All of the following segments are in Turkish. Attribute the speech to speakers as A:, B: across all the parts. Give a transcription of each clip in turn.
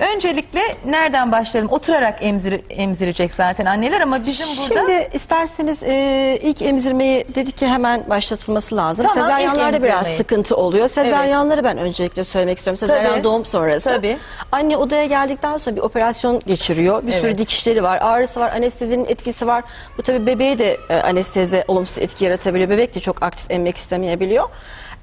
A: Öncelikle nereden başlayalım? Oturarak emzir, emzirecek zaten anneler ama bizim burada
B: Şimdi isterseniz e, ilk emzirmeyi dedik ki hemen başlatılması lazım.
A: Tamam,
B: Sezaryenlerde
A: ilk
B: biraz sıkıntı oluyor. Sezaryenleri ben öncelikle söylemek istiyorum. Sezaryen
A: Tabii.
B: doğum sonrası.
A: Tabii.
B: Anne odaya geldikten sonra bir operasyon geçiriyor. Bir sürü
A: Evet.
B: dikişleri var, ağrısı var, anestezinin etkisi var. Bu tabii bebeğe de e, anestezi olumsuz etki yaratabiliyor. Bebek de çok aktif emmek istemeyebiliyor.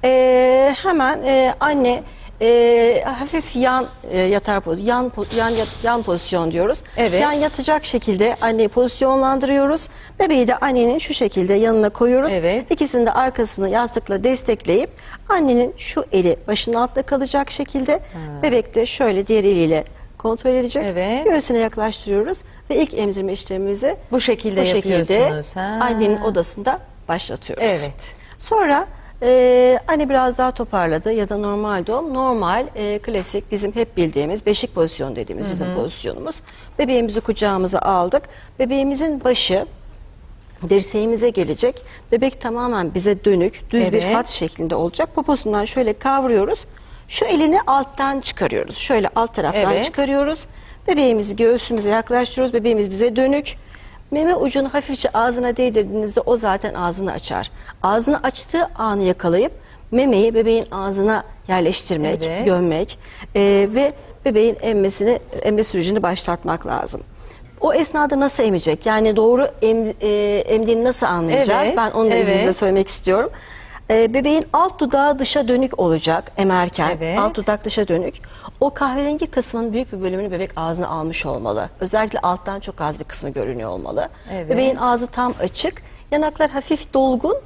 B: E, hemen e, anne e, hafif yan e, yatar pozisyon, yan, po- yan, yat- yan pozisyon diyoruz.
A: Evet.
B: Yan yatacak şekilde anneyi pozisyonlandırıyoruz. Bebeği de annenin şu şekilde yanına koyuyoruz.
A: Evet.
B: İkisini de arkasını yastıkla destekleyip annenin şu eli başının altında kalacak şekilde bebek de şöyle diğer eliyle kontrol edecek.
A: Evet.
B: Göğsüne yaklaştırıyoruz ve ilk emzirme işlemimizi
A: Bu şekilde
B: bu şekilde
A: yapıyorsunuz, ha.
B: annenin odasında başlatıyoruz.
A: Evet.
B: Sonra e, anne biraz daha toparladı ya da normal doğum. Normal, e, klasik bizim hep bildiğimiz beşik pozisyonu dediğimiz bizim pozisyonumuz. Bebeğimizi kucağımıza aldık. Bebeğimizin başı dirseğimize gelecek. Bebek tamamen bize dönük, düz bir
A: Evet.
B: hat şeklinde olacak. Poposundan şöyle kavruyoruz. Şu elini alttan çıkarıyoruz. Şöyle alt taraftan
A: Evet.
B: çıkarıyoruz. Bebeğimizi göğsümüze yaklaştırıyoruz. Bebeğimiz bize dönük. Meme ucunu hafifçe ağzına değdirdiğinizde o zaten ağzını açar. Ağzını açtığı anı yakalayıp memeyi bebeğin ağzına yerleştirmek,
A: Evet.
B: gömmek e, ve bebeğin emmesini, emme sürecini başlatmak lazım. O esnada nasıl emecek? Yani doğru em, e, emdiğini nasıl anlayacağız?
A: Evet,
B: Ben onu da
A: evet.
B: izninizle söylemek istiyorum. E, bebeğin alt dudağı dışa dönük olacak emerken.
A: Evet.
B: Alt dudak dışa dönük. O kahverengi kısmının büyük bir bölümünü bebek ağzına almış olmalı. Özellikle alttan çok az bir kısmı görünüyor olmalı.
A: Evet.
B: Bebeğin ağzı tam açık. Yanaklar hafif dolgun.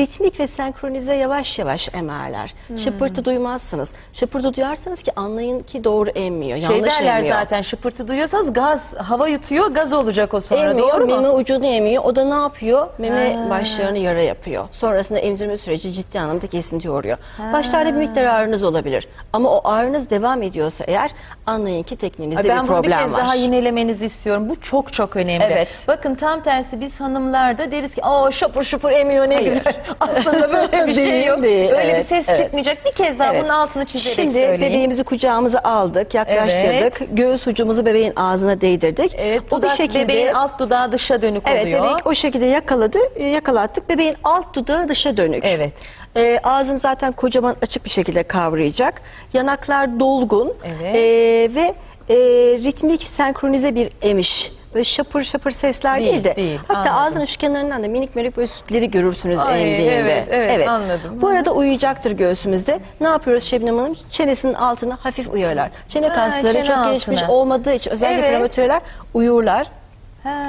B: Ritmik ve senkronize yavaş yavaş emerler.
A: Hmm.
B: Şıpırtı duymazsınız. Şıpırtı duyarsanız ki anlayın ki doğru emmiyor.
A: Şey
B: yanlış
A: derler
B: emmiyor.
A: zaten şıpırtı duyuyorsanız gaz, hava yutuyor, gaz olacak o sonra
B: Emiyor,
A: doğru mu?
B: meme ucunu emiyor. O da ne yapıyor? Meme
A: Ha.
B: başlarını yara yapıyor. Sonrasında emzirme süreci ciddi anlamda kesinti uğruyor. Başlarda bir miktar ağrınız olabilir. Ama o ağrınız devam ediyorsa eğer anlayın ki tekniğinizde
A: Ay, ben
B: bir
A: bunu bir
B: problem
A: kez
B: var.
A: daha yinelemenizi istiyorum. Bu çok çok önemli.
B: Evet.
A: Bakın tam tersi biz hanımlarda deriz ki aa şapur şupur emiyor ne
B: Hayır.
A: güzel. Aslında böyle bir şey yok.
B: değil.
A: Öyle
B: Evet,
A: bir ses
B: evet.
A: çıkmayacak. Bir kez daha
B: Evet.
A: bunun altını çizerek
B: Şimdi
A: söyleyin.
B: bebeğimizi kucağımıza aldık, yaklaştırdık. Göğüs ucumuzu bebeğin ağzına değdirdik.
A: Evet,
B: o bir
A: dudak,
B: şekilde
A: bebeğin alt dudağı dışa dönük
B: Evet
A: oluyor.
B: bebek o şekilde yakaladı, e, yakalattık. Bebeğin alt dudağı dışa dönük.
A: Evet.
B: Ee, ağzını zaten kocaman açık bir şekilde kavrayacak. Yanaklar dolgun.
A: Evet.
B: Ee, ve e, ritmik senkronize bir emiş. Böyle şapır şapır sesler
A: Değil,
B: değil, de.
A: değil,
B: hatta
A: anladım.
B: ağzının şu kenarından da minik minik böyle sütleri görürsünüz
A: Ay,
B: emdiğinde.
A: evet, evet, anladım.
B: Bu arada uyuyacaktır göğsümüzde. Ne yapıyoruz Şebnem Hanım? Çenesinin altına hafif uyarlar. Çene
A: Ha,
B: kasları
A: çene
B: çok gelişmiş
A: altına.
B: olmadığı için özellikle
A: Evet.
B: prematüreler uyurlar.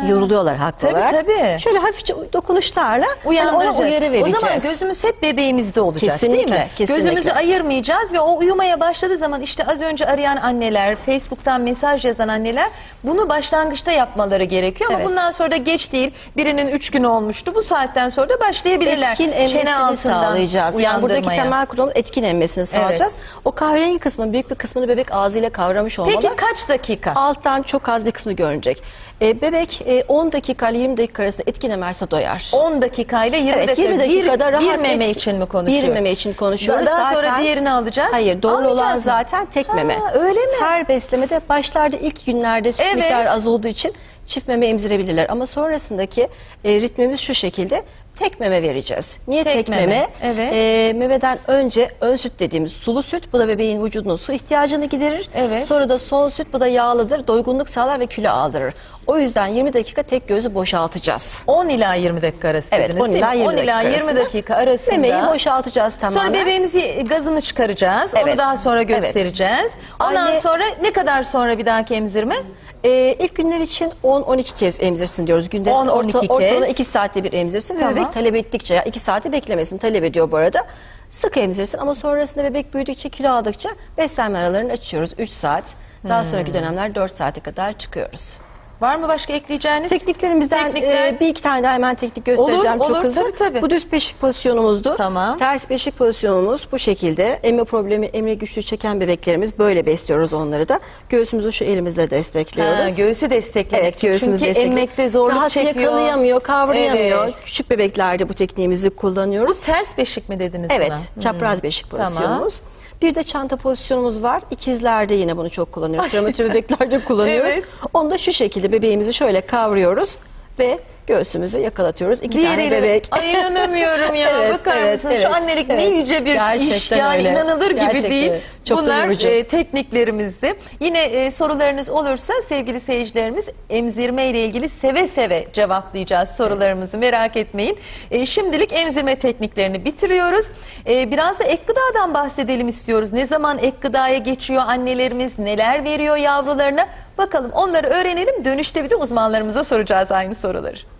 B: Yoruluyorlar haklı
A: Tabii,
B: olarak.
A: tabii.
B: Şöyle hafifçe dokunuşlarla hani ona
A: Uyandıracağız.
B: uyarı vereceğiz.
A: O zaman gözümüz hep bebeğimizde olacak
B: Kesinlikle,
A: değil mi?
B: kesinlikle.
A: Gözümüzü ayırmayacağız ve o uyumaya başladığı zaman işte az önce arayan anneler, Facebook'tan mesaj yazan anneler bunu başlangıçta yapmaları gerekiyor. Ama
B: Evet.
A: bundan sonra da geç değil. Birinin üç gün olmuştu. Bu saatten sonra da başlayabilirler.
B: etkin emmesini sağlayacağız. Yani buradaki
A: uyandırmaya.
B: temel kural etkin emmesini sağlayacağız. O kahverengi kısmın büyük bir kısmını bebek ağzıyla kavramış olmalı.
A: Peki kaç dakika?
B: Alttan çok az bir kısmı görünecek. Ee, bebek e, 10 dakika ile 20 dakika arasında etkin emerse doyar.
A: 10 dakika ile 20
B: Evet,
A: dakika.
B: 20 dakikada
A: bir,
B: rahat
A: bir meme
B: etki-
A: için mi konuşuyoruz?
B: Bir meme için konuşuyoruz.
A: Daha
B: Zaten-
A: sonra diğerini alacağız.
B: Hayır doğru
A: Almayacağız
B: olan
A: mı?
B: zaten tek
A: Ha,
B: meme.
A: öyle mi?
B: Her beslemede başlarda ilk günlerde süt
A: Evet.
B: miktarı az olduğu için çift meme emzirebilirler. Ama sonrasındaki e, ritmimiz şu şekilde tek meme vereceğiz. Niye
A: Tek
B: tek,
A: meme,
B: meme?
A: evet.
B: E, memeden önce ön süt dediğimiz sulu süt. Bu da bebeğin vücudunun su ihtiyacını giderir.
A: Evet.
B: Sonra da son süt bu da yağlıdır. Doygunluk sağlar ve kilo aldırır. O yüzden 20 dakika tek gözü boşaltacağız.
A: 10 ila 20 dakika arası
B: Evet,
A: dediniz
B: 10
A: değil
B: ila
A: mi?
B: 20
A: 10 ila
B: dakika
A: 20
B: arasında.
A: dakika arasında.
B: Memeyi boşaltacağız tamamen.
A: Sonra bebeğimizi gazını çıkaracağız. Onu
B: Evet.
A: daha sonra
B: Evet.
A: göstereceğiz. Ondan
B: Anne-
A: sonra ne kadar sonra bir dahaki emzirme?
B: Ee, ilk günler için 10-12 kez emzirsin diyoruz. Günde
A: 10-12
B: orta, ortalama
A: kez.
B: 2 saatte bir emzirsin
A: Tamam.
B: ve bebek talep ettikçe, ya 2 saati beklemesin talep ediyor bu arada. Sık emzirsin ama sonrasında bebek büyüdükçe kilo aldıkça beslenme aralarını açıyoruz 3 saat. Daha
A: Hmm.
B: sonraki dönemler 4 saate kadar çıkıyoruz.
A: Var mı başka ekleyeceğiniz?
B: Tekniklerimizden
A: Teknikler.
B: e, bir iki tane daha hemen teknik göstereceğim
A: Olur,
B: çok
A: olur,
B: hızlı.
A: tabii, tabii.
B: Bu düz beşik pozisyonumuzdu.
A: Tamam.
B: Ters beşik pozisyonumuz bu şekilde. Emme problemi, emre güçlüğü çeken bebeklerimiz böyle besliyoruz onları da. Göğsümüzü şu elimizle destekliyoruz.
A: Ha, göğsü desteklemek.
B: Evet göğsümüz
A: Çünkü emmekte zorluk
B: Rahat
A: çekiyor.
B: yakalayamıyor, kavrayamıyor.
A: Evet.
B: Küçük bebeklerde bu tekniğimizi kullanıyoruz.
A: Bu ters beşik mi dediniz
B: Evet,
A: buna?
B: çapraz beşik
A: Tamam.
B: Bir de çanta pozisyonumuz var. İkizlerde yine bunu çok kullanıyoruz. Prematür bebeklerde kullanıyoruz.
A: Evet.
B: Onu da şu şekilde bebeğimizi şöyle kavruyoruz ve göğsümüzü yakalatıyoruz. İki tane
A: Diğeriyle
B: bebek.
A: Ay inanamıyorum ya.
B: Evet,
A: Bakar
B: evet,
A: mısınız?
B: evet,
A: Şu annelik ne
B: evet.
A: yüce bir iş.
B: Gerçekten
A: Yani
B: öyle.
A: inanılır gibi
B: Gerçekten.
A: değil.
B: Çok
A: Bunlar e, tekniklerimizdi. Yine e, sorularınız olursa sevgili seyircilerimiz emzirme ile ilgili seve seve cevaplayacağız sorularımızı merak etmeyin. E, şimdilik emzirme tekniklerini bitiriyoruz. E, biraz da ek gıdadan bahsedelim istiyoruz. Ne zaman ek gıdaya geçiyor annelerimiz, neler veriyor yavrularına? Bakalım onları öğrenelim. Dönüşte bir de uzmanlarımıza soracağız aynı soruları.